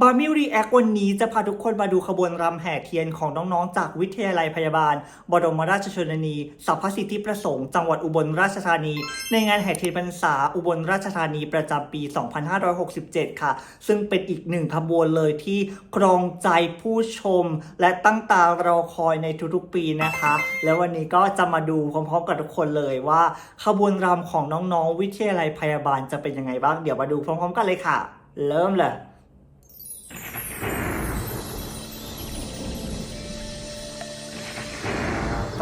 บาร์มิวรีแอควันนี้จะพาทุกคนมาดูขบวนรำแห่เทียนของน้องๆ จากวิทยาลัยพยาบาล บรมราชชนนีสัพพสิทธิประสงค์จังหวัดอุบลราชธานี ในงานแห่เทียนพรรษาอุบลราชธานีประจำปี 2567 ค่ะ ซึ่งเป็นอีกหนึ่งขบวนเลยที่ครองใจผู้ชม และตั้งตารอคอยในทุกๆปีนะคะ และวันนี้ก็จะมาดูพร้อมๆกับทุกคนเลยว่า ขบวนรำของน้องๆ วิทยาลัยพยาบาลจะเป็นยังไงบ้างเดี๋ยวมาดูพร้อมๆ กันเลยค่ะ เริ่มเลย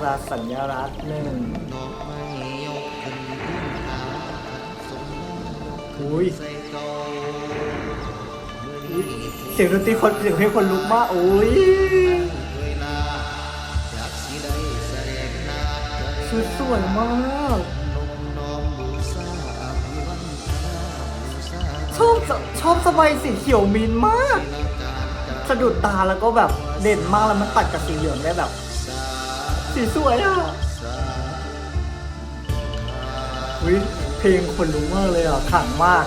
ตราสัญลักษณ์หนึ่งดอกไม้ยกขึ้นพื้นหาสมยกขึ้อุ้ยนใส่เกาอุ๊ยเสียงดนตรีคนเสียงเพลงคนลุกมากอุ้ยเวลาอยากสิได้แสดงหน้าเธชุอดสวยมากนมน้อมบูชาอภิวันทนาบูชาชอบชอบสบายสีเขียวมินมากศิลการการสะดุดตาแล้วก็แบบเด่นมากแล้วมันตัดกับสีเหลืองได้แบบ สีสวยอะอุ้ยเพลงคนลุกมากเลยอะขังมาก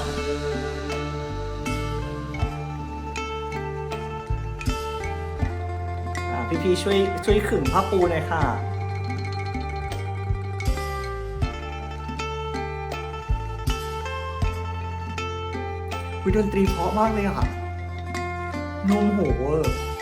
อะพี่พีช่วยช่วยขึงผ้าปูหน่อยค่ะวิดนตรีเพราะมากเลยอะค่ะนุ่มโหเวอร์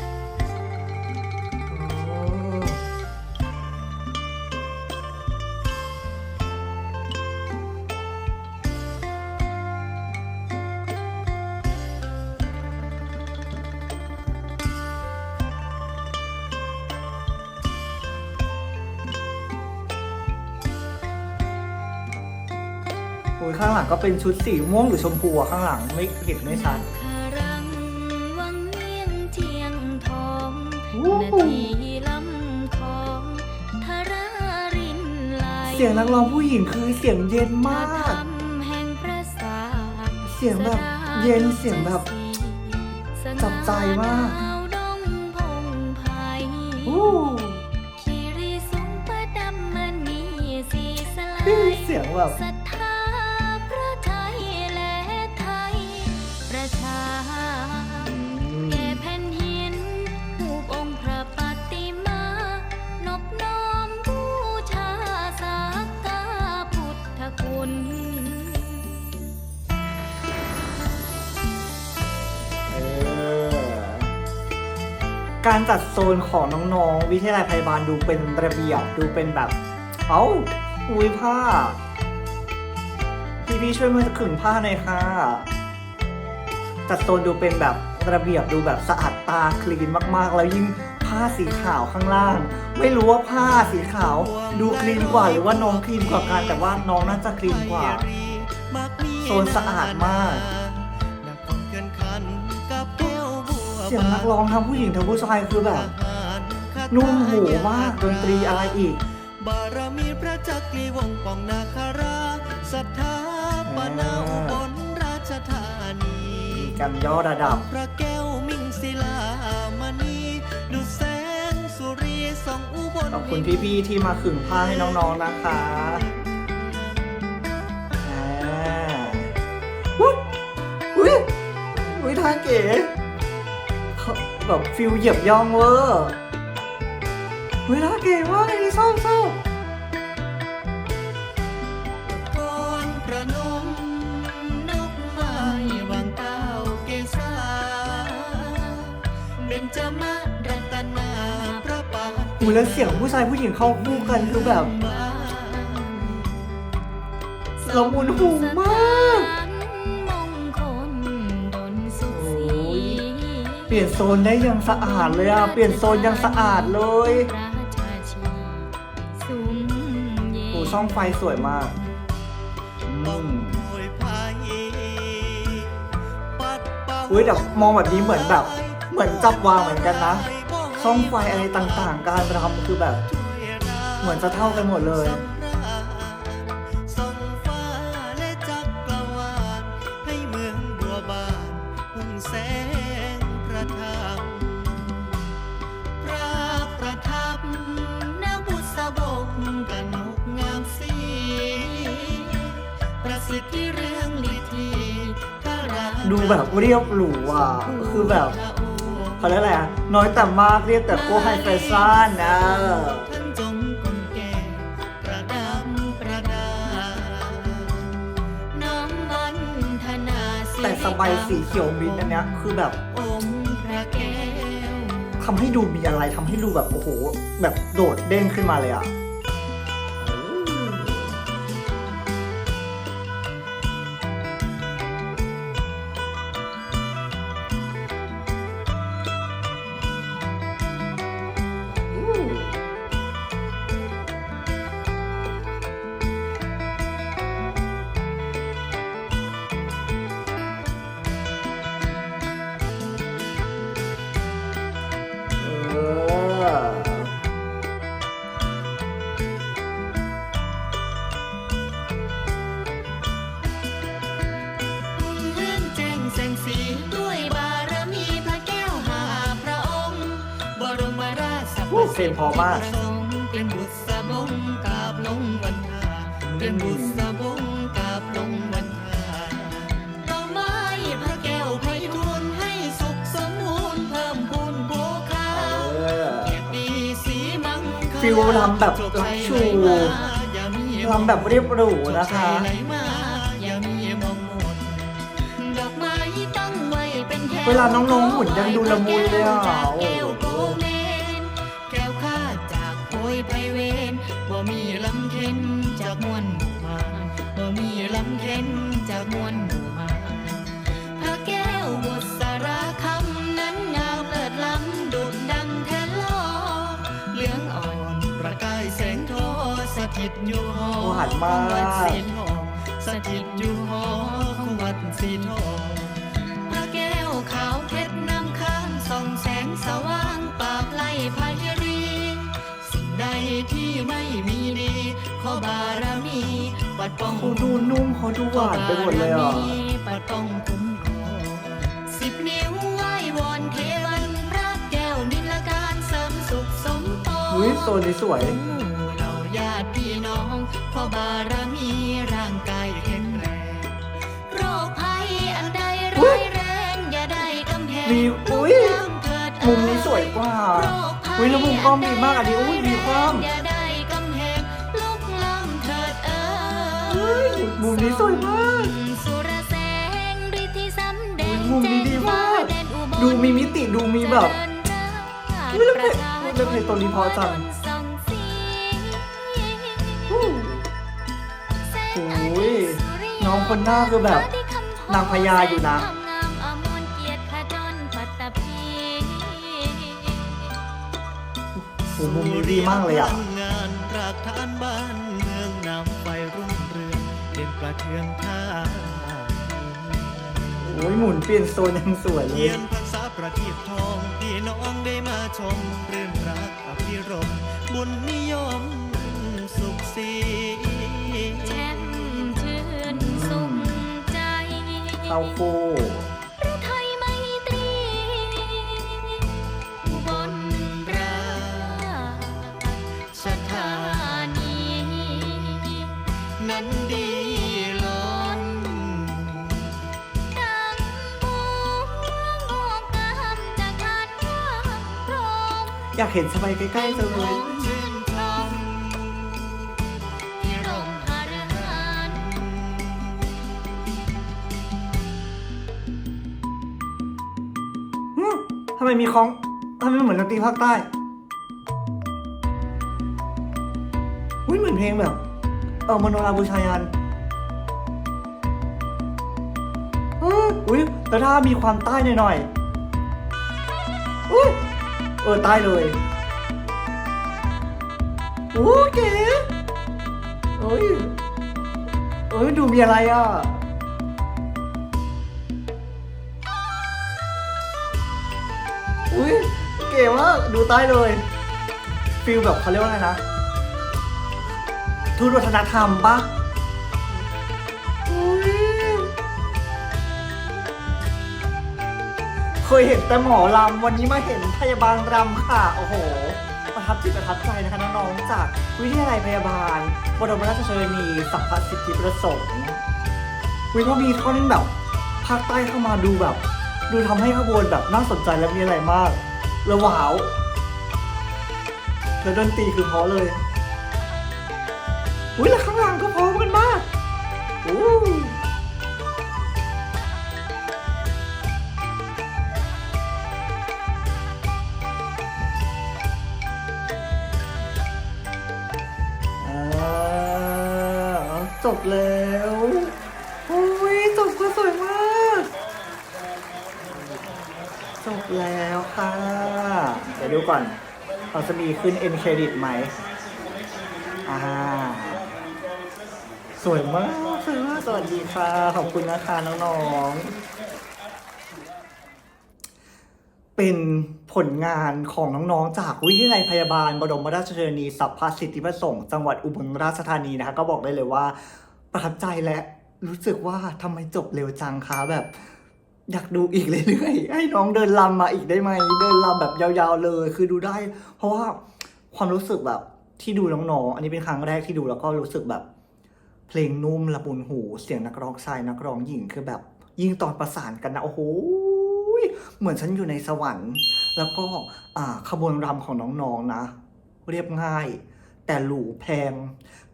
ยข้างหลังก็เป็นชุดสีม่วงหรือชมพูอะข้างหลังไม่เห็นไม่ชัดคารังวังเวียงเทียงทองโอ้นาโหทีลำคองทารารินไหลเสียงนักร้องผู้หญิงคือเสียงเย็นมากพระธรรมแห่งพระศาสเสียงแบบเย็นเสียงแบบจับใจมากสง่ดดงพง การจัดโซนของน้องๆ วิทยาลัยพยาบาลดูเป็นระเบียบดูเป็นแบบ เอ้าอุ้ยผ้า พี่พี่ช่วยมาขึงผ้าหน่อยค่ะ จัดโซนดูเป็นแบบระเบียบดูแบบสะอาดตาคลีนมากๆ แล้วยิ่งผ้าสีขาวข้างล่าง ไม่รู้ว่าผ้าสีขาว ดูคลีนกว่าหรือว่าน้องคลีนกว่ากันแต่ว่าน้องน่าจะคลีนกว่า โซนสะอาดมาก สียงนักร้องทั้งผู้หญิงทั้งผู้ชายคือแบบ นุ่มหูมากดนตรีอะไรอีก บารมีพระจักรีวงศ์ป้องนาคาราศรัทธาปนาอุบลราชธานีกันย่อระดับ พระแก้วมิ่งศิลามณีดุจแสงสุรีส่องอุบลขอบคุณพี่ๆที่มาขึงผ้าให้น้องๆนะคะอ่าอุ๊ยอุ้ยอุ้ยท่าเก๋เขา แบบฟิลเหยียบย่องเวอร์อุ้ยท่าเก๋มากอันนี้ชอบชอบก่อนประนมนกไม้วางเก้าเกษาเบญจมาศรัตนาพระปาอุ้ยแล้วเสียงผู้ชายผู้หญิงเข้าคู่กันคือแบบละมุนหูมาก ปลี่ยนโซนได้ยังสะอาดเลยอะ เปลี่ยนโซนยังสะอาดเลยราชาชีสุมเยโอ้ช่องไฟสวยมากอืต้องมโวยภัยปัดเป่าอุ้ยแต่มองแบบนี้เหมือนแบบ เหมือนจับวางเหมือนกันนะ ช่องไฟอะไรต่างๆ การรำคือแบบ เหมือนจะเท่ากันหมดเลย ดูแบบเรียบหรูอะคือแบบเขาเรียกอะไรอะน้อยแต่มากเรียกแต่โก้ไฮแฟชั่นนะท่านจงกุนแก่ประดับประดาน้อมวันธนาสิแต่สบายสีเขียวมิ้นท์อันเนี้ยคือแบบอมพระแก้วทำให้ดูมีอะไรทำให้ดูแบบโอ้โห แบบโดดเด้งขึ้นมาเลยอะ โอ้เพลงเพอมากประสงค์เป็นบุษบงกราบลงวันทาเป็นบุษบงกราบลงวันทาต่อไม้พระแก้วไพฑูรย์ให้สุขสมบูรณ์เพิ่มพูนโภคาเออเกียรติสีมังคลาฟิลลำแบบรักชูอย่ามีทำแบบเรียบหรูนะคะไหลมาอย่ามีมองมนดอกไม้ตั้งไว้เป็นแถวเวลาน้องๆหมุนยังดูละมุนเลยอะ มีลำเค็นจากมวลหมู่มาบ่มีลำเค็นจากมวลหมู่มาพระแก้วบุษราคำนั้นงามเลิศล้ำดุดดังแทนลอเหลืองอ่อนประกายแสงทอสถิตอยู่หอหวานมากของวัดสีทองสถิตอยู่หอของวัดสีทอง ขอบารมีปัดป้องเขาดูนุ่มเขาดูหวานไปหมดเลยอะ ปัดป้องคุ้มครองสิบนิ้วไหว้วอนเทวันพระแก้วนิลการเสริมสุขสมปองอุ้ยโซนนี้สวย หมู่เหล่าญาติพี่น้องขอบารมีร่างกายแข็งแรงโรคภัยอันใดร้ายแรงอย่าได้กำแพงมีอุ๊ยมุมนี้สวยกว่าโรคภัอุ้ยแล้วมุมกล้องดีมากอันนี้อุ้ยมีความ มุมนี้สวยมากสุรแสงฤทธิสำแดงมุมนี้ดีมากแจ้งฟ้แดนอุบลดูมีมิติดูมีแบบเจริญอุ๊ยราแล้วเพลงษฎแล้วเพลงตัวนี้เพราะจังส่องสีอู้โอ้ยน้องคนหน้าคือแบบนางพญาอยู่นะงามอมรเกียรติขจรปัตตภีโอ้มุมนี้ดีมากเลยอะ สุริพลังงานรากฐานบ้านเมืองน้ำไฟรุ่งเรืองเด่นประเทืองท่าโอ้ยหมุนเปลี่ยนโซนยังสวยเลเทียยนพรรษาประทีปทองพี่น้องได้มาชมรื่นรักอภิรมย์บุญนิยมสุขสีแช่มชื่นสุขใจ เข้าคู่ อยากเห็นสบายใกล้ๆจังเลยชื่นชมที่ร่มหาฤหันฮึทำไมมีของทำไมเหมือนดนตรีภาคใต้อุ้ยเหมือนเพลงแบบ เออมโนราบูชายันอออุ้ยแล้วถ้ามีความใต้หน่อยๆอุ้ย เออใต้เลยโอ้เก๋เอ้ยเอ้ยดูมีอะไรอะอุ้ยเก๋มากดูใต้เลยฟิลแบบเขาเรียกว่าอะไรนะทูตวัฒนธรรมปะ เคยเห็นแต่หมอลำวันนี้มาเห็นพยาบาลรำค่ะ โอ้โห ประทับจิตประทับใจนะคะน้องๆจากวิทยาลัยพยาบาลบรมราชชนนีสัมพัสิทธิประสงค์วิเขามีเขาเล่นแบบพาคใต้เข้ามาดูแบบ ดูทำให้ขบวนแบบน่าสนใจและมีอะไรมากแล้วว้าวแล้วดนตรีคือเพราะเลยอุ้ยแล้วข้างหลังก็พร้อมกันมากอู้ จบแล้วอุ้ยจบก็สวยมาก จบแล้วค่ะ เดี๋ยวดูก่อนเราจะมีขึ้น end credit ไหมอ่าสวยมากสวยมากสวัสดีค่ะ ขอบคุณนะคะน้องๆ เป็น ผลงานของน้องๆ จากวิทยาลัยพยาบาล บรมราชชนนีสัพพสิทธิประสงค์จังหวัดอุบลราชธานีนะคะ ก็บอกได้เลยว่า ประทับใจและรู้สึกว่าทำไมจบเร็วจังคะแบบ อยากดูอีกเรื่อยๆให้น้องเดินลำมาอีกได้ไหมเดินลำแบบยาวๆเลย คือดูได้ เพราะว่าความรู้สึกแบบที่ดูน้องๆ อันนี้เป็นครั้งแรกที่ดูแล้วก็รู้สึกแบบ เพลงนุ่มละมุนหู เสียงนักร้องชายนักร้องหญิงคือแบบ ยิ่งตอนประสานกันนะโอ้โห เหมือนฉันอยู่ในสวรรค์ แล้วก็ขบวนรำของน้องๆนะ เรียบง่าย แต่หรูแพง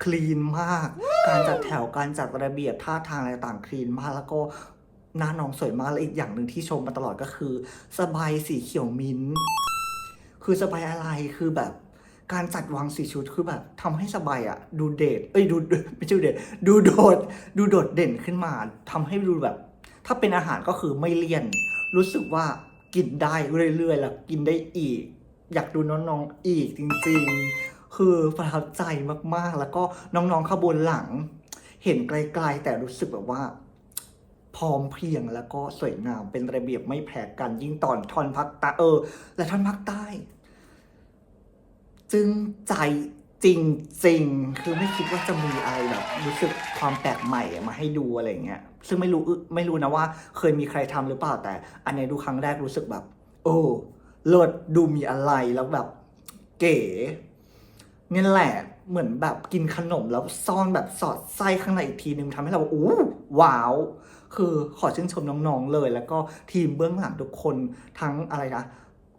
คลีนมาก การจัดแถวการจัดระเบียบท่าทางอะไรต่างคลีนมากแล้วก็หน้าน้องสวยมากและอีกอย่างหนึ่งที่ชมมาตลอดก็คือ สบายสีเขียวมิ้นท์คือสบายอะไรคือแบบการจัดวางสีชุดคือแบบทำให้สบายอะดูเดทเอ้ยดูไม่ใช่เดทดูโดด ดูโดดเด่นขึ้นมาทำให้ดูแบบ ถ้าเป็นอาหารก็คือไม่เลี่ยน รู้สึกว่ากินได้เรื่อยๆแล้วกินได้อีก อยากดูน้องๆอีกจริงๆ คือประทับใจมากๆ แล้วก็น้องๆขบวนหลัง เห็นไกลๆ แต่รู้สึกแบบว่า พร้อมเพียงแล้วก็สวยงามเป็นระเบียบไม่แพ้กันยิ่งตอนทอนพักต้เออ และทอนพักใต้ จึงใจ จริงๆคือไม่คิดว่าจะมีอะไรแบบรู้สึกความแปลกใหม่มาให้ดูอะไรอย่างเงี้ยซึ่งไม่รู้ไม่รู้นะว่า เคยมีใครทำหรือเปล่าแต่ อันนี้ดูครั้งแรกรู้สึกแบบ โอ้เลิศดูมีอะไรแล้วแบบ เก๋นี่แหละเหมือนแบบกินขนมแล้วซ่อนแบบสอดไส้ข้างในอีกทีนึงทำให้เราอู้ว้าว คือขอชื่นชมน้องๆเลย แล้วก็ทีมเบื้องหลังทุกคนทั้งอะไรนะ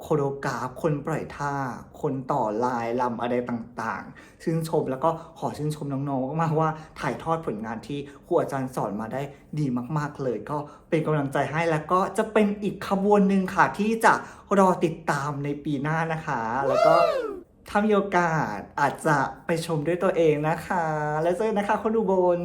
โคโรกราฟคนปล่อยท่า คนต่อลายลำอะไรต่างๆ ชื่นชมแล้วก็ขอชื่นชมน้องๆมากว่าถ่ายทอดผลงานที่ครูอาจารย์สอนมาได้ดีมากๆเลย ก็เป็นกำลังใจให้แล้วก็จะเป็นอีกขบวนหนึ่งค่ะที่จะรอติดตามในปีหน้านะคะ แล้วก็ถ้ามีโอกาสอาจจะไปชมด้วยตัวเองนะคะ แล้วเจอกันนะคะคนดูบน